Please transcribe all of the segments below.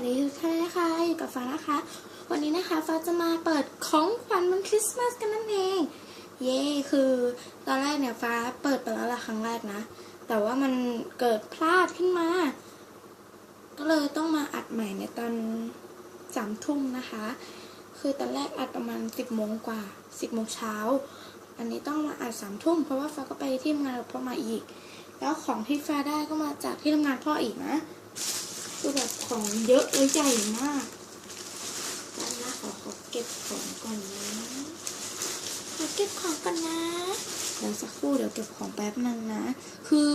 วัสดีทุกท่านนะคะอยู่กับฟ้านะคะ วันนี้นะคะฟ้าจะมาเปิดของขวัญวันคริสต์มาสกันนั่นเอง เย้คือตอนแรกเนี่ยฟ้าเปิดไปแล้วละครั้งแรกนะ แต่ว่ามันเกิดพลาดขึ้นมา ก็เลยต้องมาอัดใหม่ในตอนสามทุ่มนะคะ คือตอนแรกอัดประมาณสิบโมงกว่าสิบโมงเช้า อันนี้ต้องมาอัดสามทุ่มเพราะว่าฟ้าก็ไปที่ทำงานกับพ่อมาอีก แล้วของที่ฟ้าได้ก็มาจากที่ทำงานพ่ออีกนะ คือแบบของเยอะเลยใหญ่มากด้านหน้าขอขอเก็บของก่อนนะขอเก็บของก่อนนะ เดี๋ยวสักครู่เดี๋ยวเก็บของแป๊บนึงนะ คือ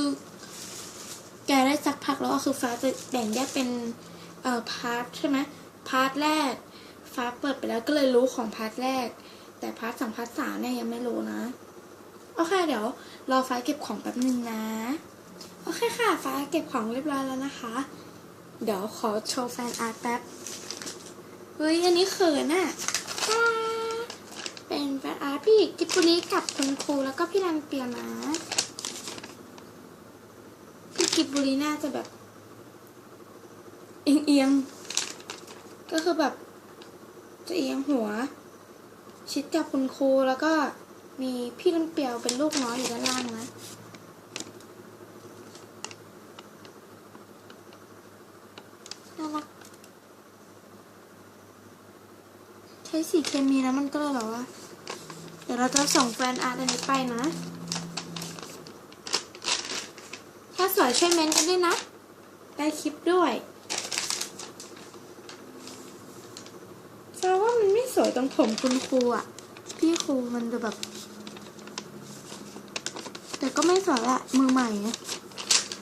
แกได้สักพักแล้วก็คือฟ้าจะแบ่งแยกเป็นเอ่อพาร์ทใช่ไหมพาร์ทแรก ฟ้าเปิดไปแล้วก็เลยรู้ของพาร์ทแรก แต่พาร์ทสองพาร์ทสามเนี่ยยังไม่รู้นะโอเคเดี๋ยวรอฟ้าเก็บของแป๊บนึงนะ โอเคค่ะ ฟ้าเก็บของเรียบร้อยแล้วนะคะ เดี๋ยวขอโชว์แฟนอาร์ตแป๊บ เฮ้ย อันนี้เขินอะอ่าเป็นแฟนอาร์ตพี่กิบุรีกับคุณครูแล้วก็พี่รันเปียนะพี่กิบบุรีน่าจะแบบ เอียงๆ ก็คือแบบ จะเอียงหัว ชิดกับคุณครูแล้วก็มีพี่รันเปียวเป็นลูกน้อยอยู่ด้านล่างนะ น่ารัก ใช้สีเคมีแล้วมันก็เลยแบบว่า เดี๋ยวเราจะส่งแฟนอาร์ตอันนี้ไปนะ ถ้าสวยช่วยเม้นกันด้วยนะ ได้คลิปด้วยแสดงว่ามันไม่สวยตรงผมคุณครูอะ พี่ครูมันจะแบบ แต่ก็ไม่สวยอะมือใหม่อะ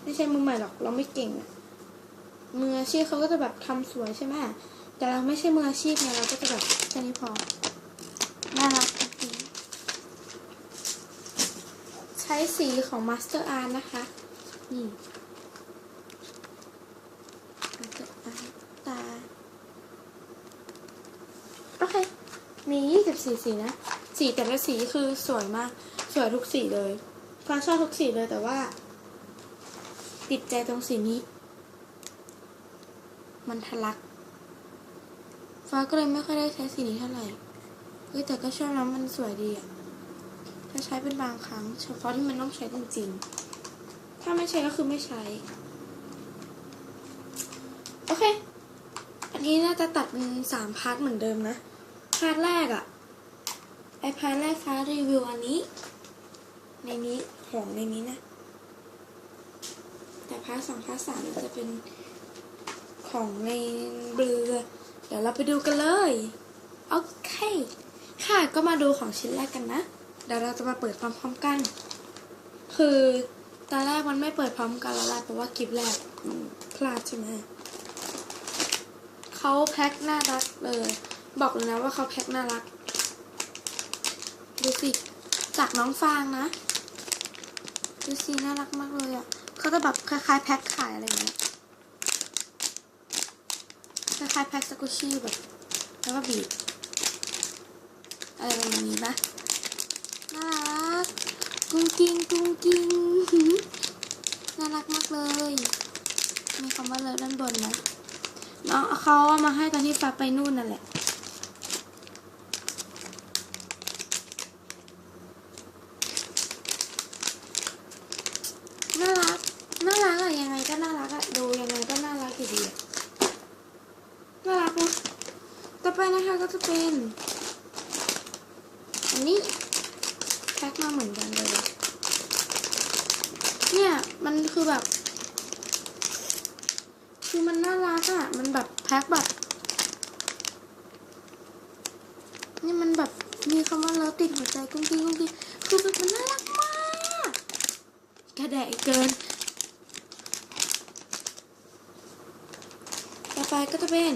ไม่ใช่มือใหม่หรอกเราไม่เก่งอะมืออาชีพเขาก็จะแบบทำสวยใช่ไหม แต่เราไม่ใช่มืออาชีพไงเราก็จะแบบแค่นี้พอ น่ารักจริงๆใช้สีของ Master Art นะคะ นี่ตา โอเค มี 24 สีนะ สีแต่ละสีคือสวยมาก สวยทุกสีเลยฟ้าชอบทุกสีเลยแต่ว่า ติดใจตรงสีนี้ มันทะลัก ฟ้าก็เลยไม่ค่อยได้ใช้สีนี้เท่าไหร่เฮ้ยแต่ก็ชอบนะมันสวยดีอะถ้าใช้เป็นบางครั้ง เฉพาะที่มันต้องใช้จริงๆ ถ้าไม่ใช้ก็คือไม่ใช้ โอเค อันนี้น่าจะตัดเป็นสามพาร์ทเหมือนเดิมนะ พาร์ทแรกอะไอพาร์ทแรกฟ้ารีวิวอันนี้ ในนี้ของในนี้นะ แต่พาร์ทสองพาร์ทสามจะเป็นของในเรือ เดี๋ยวเราไปดูกันเลย โอเค ค่ะก็มาดูของชิ้นแรกกันนะ เดี๋ยวเราจะมาเปิดพร้อมๆกัน คือตอนแรกมันไม่เปิดพร้อมกันแล้วแหละเพราะว่าคลิปแรกมันพลาดใช่ไหมเขาแพ็คน่ารักเลยบอกเลยนะว่าเขาแพ็คน่ารัก ดูสิ จากน้องฟางนะ ดูสิน่ารักมากเลยอะ่ะเขาจะแบบคล้ายๆแพ็คขายอะไรอย่างเงี้ย ล้ายๆแพ็คสกุชี่แบบแล้วก็บีบอะไรประมาณนี้ปะน่ารักกุ้งกิ้งกุ้งกิ้งน่ารักมากเลย มีคำว่าเลิฟด้านบนนะน้องเขาเอามาให้ตอนที่ฟ้าไปนู่นนั่นแหละน่ารักน่ารักอะยังไงก็น่ารักอะดูยังไงก็น่ารักอยู่ดีอะ น่ารักนะต่อไป นะคะก็จะเป็นอันนี้แพ็คมาเหมือนกันเลยเนี่ยมันคือแบบ คือมันน่ารักอะ่ะ มันแบบแพ็คแบบนี่มันแบบมีคำว่าเลิฟติดหัวใจกุ้งกิ้งกุ้งกิ้งคือแบบมันน่ารักมากกระแดะเกิน ต่อไปก็จะเป็น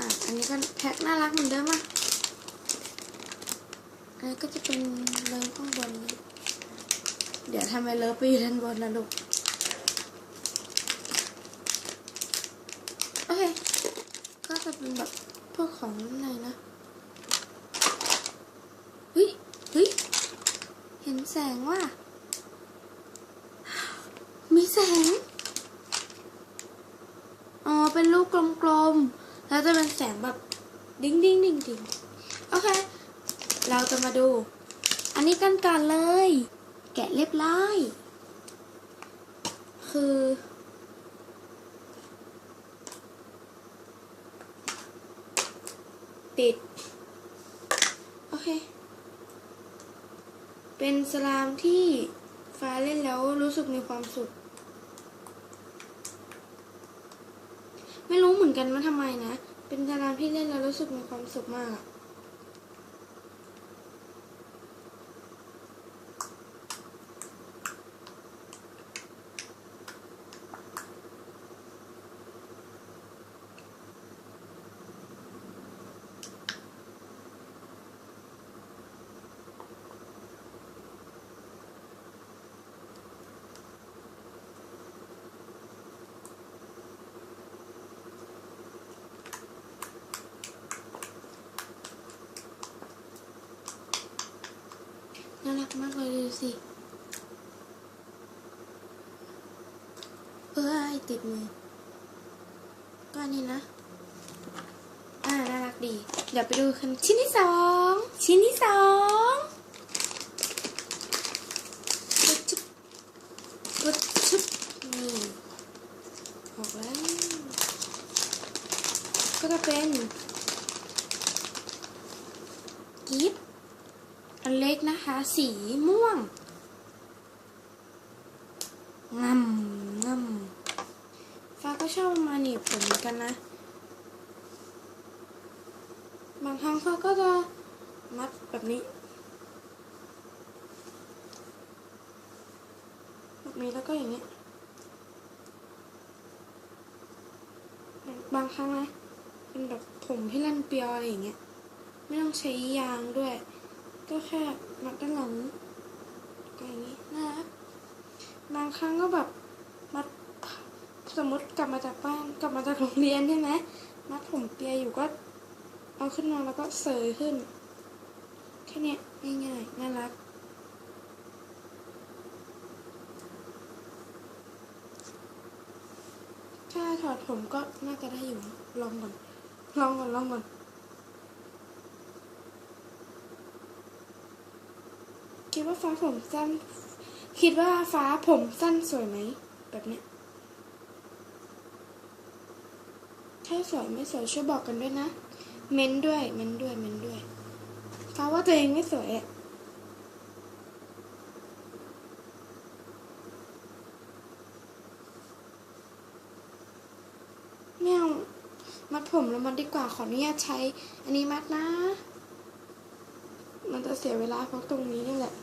อะอันนี้ก็แพ็คน่ารักเหมือนเดิมอะอันนี้ก็จะเป็นเลิฟข้างบน เดี๋ยวทำไมเลิฟไปอยู่ด้านบนนะลูกโอเค ก็จะเป็นแบบพวกของข้างในนะเฮ้ยเฮ้ยเห็นแสงว่ะมีแสง อ๋อ เป็นลูกกลม จะเป็นแสงแบบดิ้งดิ้งดิ้งดิ้งโอเค เราจะมาดู อันนี้กันก่อนเลย แกะเรียบร้อย คือ ติด โอเค เป็นสลามที่ฟ้าเล่นแล้วรู้สึกมีความสุขไม่รู้เหมือนกันว่าทำไมนะ เป็นดารามที่เล่นแล้วรู้สึกมีความสุขมาก น่ารักมากเลยดูสิเอ้ยติดมือก็นนี้นะ อ่าน่ารักดี เดี๋ยวไปดูคันชิ้นที่สองชิ้นที่สองกดชุบกดชุบนี่ออกแล้วก็จะเป็นกิฟต์ อันเล็กนะคะ สีม่วงงำงำฟ้าก็ชอบมาหนีบผมกันนะ บางครั้งเขาก็จะมัดแบบนี้ แบบนี้แล้วก็อย่างนี้ บางครั้งนะ เป็นแบบผมที่รันเปียวอะไรอย่างเงี้ย ไม่ต้องใช้ยางด้วย ก็แค่มัดด้านหลังก็อย่างนี้นะครับบางครั้งก็แบบมัดสมมติกลับมาจากบ้านกลับมาจากโรงเรียนใช่ไหมมัดผมเปียอยู่ก็เอาขึ้นมาแล้วก็เสยขึ้นแค่นี้ยง่ายๆน่ารักถ้าถอดผมก็น่าจะได้อยู่ลองก่อนลองก่อนลองก่อน คิดว่าฟ้าผมสั้น คิดว่าฟ้าผมสั้นสวยไหม แบบเนี้ย ถ้าสวยไม่สวยช่วยบอกกันด้วยนะ เม้นด้วย เม้นด้วย เม้นด้วย ฟ้าว่าตัวเองไม่สวยอะไม่เอามัดผมแล้วมันดีกว่าขออนุญาตใช้ อันนี้มัดนะ มันจะเสียเวลาเพราะตรงนี้นี่แหละ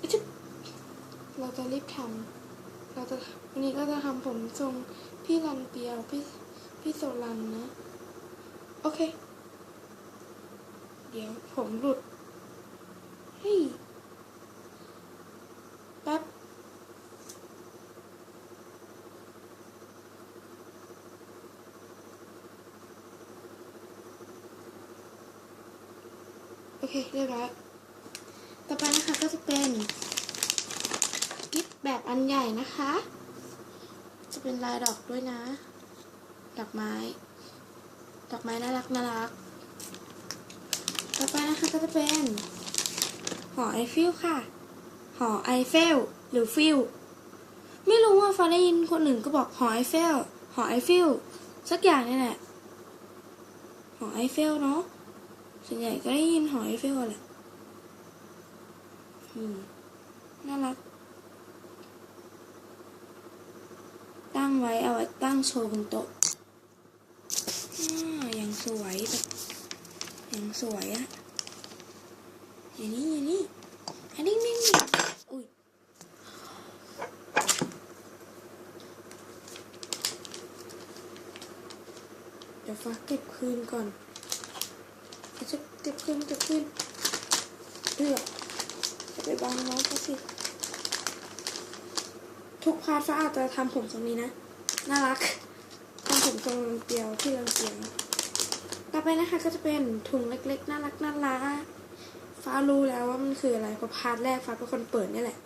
อิ๊ชึบ เราจะรีบทำเราจะวันนี้ก็จะทำผมทรงพี่รันเปียวพี่พี่โซลันนะ โอเค เดี๋ยวผมหลุดเฮ้ยแป๊บโอเคเรียบร้อยต่อไปนะคะก็จะเป็น แบบอันใหญ่นะคะ จะเป็นลายดอกด้วยนะ ดอกไม้ ดอกไม้น่ารักน่ารัก ต่อไปนะคะก็จะเป็นหอไอฟิลค่ะ หอไอเฟลหรือฟิลไม่รู้ว่าฟ้าได้ยินคนหนึ่งก็บอกหอไอเฟลหอไอฟิลสักอย่างนี่แหละ หอไอเฟลเนาะ ส่วนใหญ่ก็ได้ยินหอไอเฟลแหละน่ารัก ตั้ง ไว้เอาไว้ตั้งโชว์บนโต๊ะอย่างสวยแบบอย่างสวยอะอย่างนี้อย่างนี้อันนี้นี่อุ้ยเดี๋ยวฟ้าเก็บคืนก่อนเจะเก็บคืนเก็บคืนเลือกจะไปบังน้องเขาสิทุกพาร์ทฟ้าอาจจะทำผมตรงนี้นะ น่ารักทำผมตรงเปียวที่เราเปียวต่อไปนะคะก็จะเป็นถุงเล็กๆ น่ารักน่ารักฟ้ารู้แล้วว่ามันคืออะไรเพราะพาร์ทแรกฟ้าเป็นคนเปิดนี่แหละ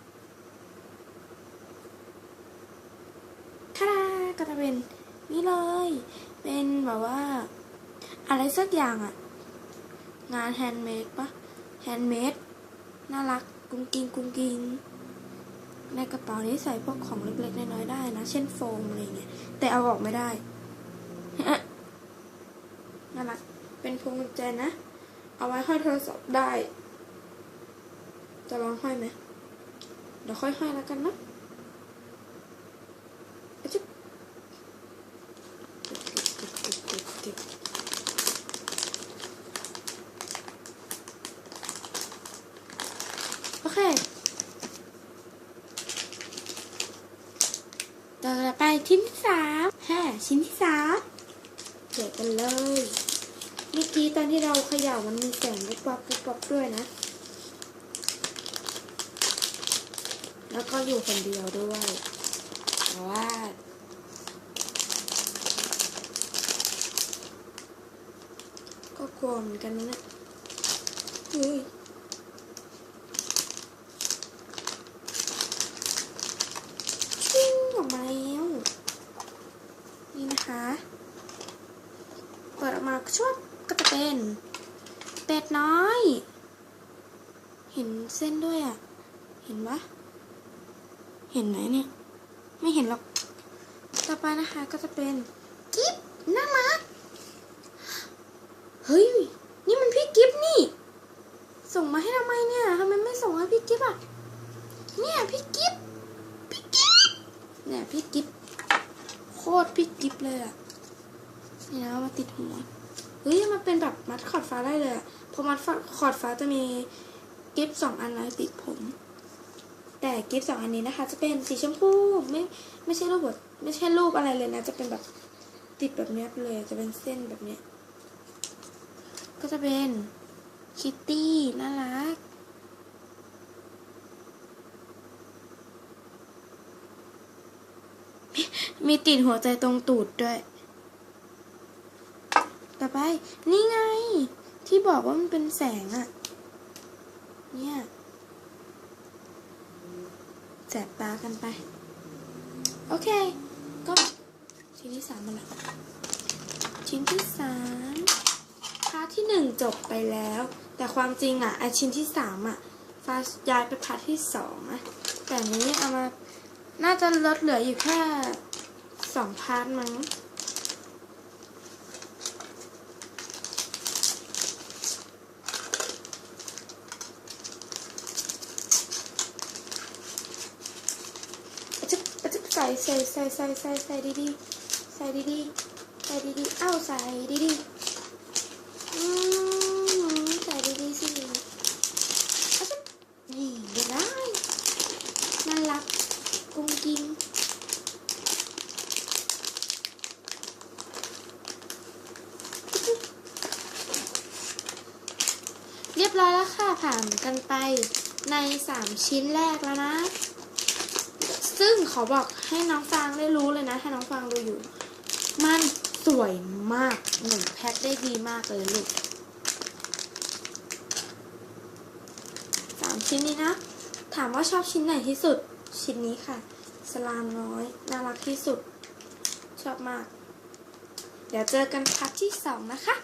ท่าดาก็จะเป็นนี่เลย เป็นแบบว่า อะไรสักอย่างอะงานแฮนด์เมดปะแฮนด์เมดน่ารักกุ้งกิงกุ้งกิง ในกระเป๋านี้ใส่พวกของเล็กๆน้อยๆได้นะ เช่นโฟมอะไรเงี้ย แต่เอาออกไม่ได้น่ารักเป็นพวงกุญแจนะ เอาไว้ห้อยโทรศัพท์ได้ จะลองห้อยไหม เดี๋ยวค่อยห้อยแล้วกันนะอะจิ๊บติดโอเค เราจะไปชิ้นที่สามแฮ่ ชิ้นที่สามเก็บกันเลย เมื่อกี้ตอนที่เราเขย่ามันมีแสงวุบวับวุบวับด้วยนะ แล้วก็อยู่คนเดียวด้วยแต่ว่าก็กลัวเหมือนกันนะเนี่ยเฮ้ยชิงออกมาแล้ว นี่นะคะ เปิดออกมา ชวบก็จะเป็น เป็ดน้อย เห็นเส้นด้วยอะ เห็นปะเห็นไหมเนี่ย ไม่เห็นหรอก ต่อไปนะคะก็จะเป็นกิฟน่ารัก เฮ้ย นี่มันพี่กิฟนี่ ส่งมาให้ทำไมเนี่ยทำไมไม่ส่งให้พี่กิฟอะ เนี่ยพี่กิฟพี่กิฟเนี่ยพี่กิฟโคตรพี่กิฟเลยอะนี่นะมาติดหัว เฮ้ยมันเป็นแบบมัดคอดฟ้าได้เลยอะเพราะมัดคอดฟ้าจะมีกิฟสองอันนะติดผม แต่กิฟสองอันนี้นะคะ จะเป็นสีชมพูไม่ไม่ใช่รูปแบบไม่ใช่รูปอะไรเลยนะ จะเป็นแบบติดแบบเนี้ยเลย จะเป็นเส้นแบบเนี้ยก็จะเป็นคิตตี้น่ารักมีติดหัวใจตรงตูดด้วย ไป นี่ไง ที่บอกว่ามันเป็นแสงอะเนี่ยแสบตากันไป โอเค ก็ชิ้นที่สามมาละชิ้นที่สามพาร์ทที่หนึ่งจบไปแล้ว แต่ความจริงอะไอชิ้นที่สามอะฟ้าย้ายไปพาร์ทที่สองอะแต่นนี้เอามา น่าจะลดเหลืออยู่แค่สองพาร์ทมั้ง อะจึ๊บอะจึ๊บใส่ใส่ใส่ใส่ใส่ใส่ดีดีใส่ดีดีใส่ดีดีเอ้าใส่ดีดีอืมใส่ดีดีสินี่เดี๋ยวได้น่ารักกุ้งกิ้งเรียบร้อยแล้วค่ะผ่านกันไปในสามชิ้นแรกแล้วนะ ซึ่งขอบอกให้น้องฟางได้รู้เลยนะ ถ้าน้องฟางดูอยู่ มันสวยมากหนึ่งแพ็คได้ดีมากเลยลูกสามชิ้นนี้นะ ถามว่าชอบชิ้นไหนที่สุด ชิ้นนี้ค่ะ สลามน้อย น่ารักที่สุด ชอบมาก เดี๋ยวเจอกันพาร์ทที่สองนะคะ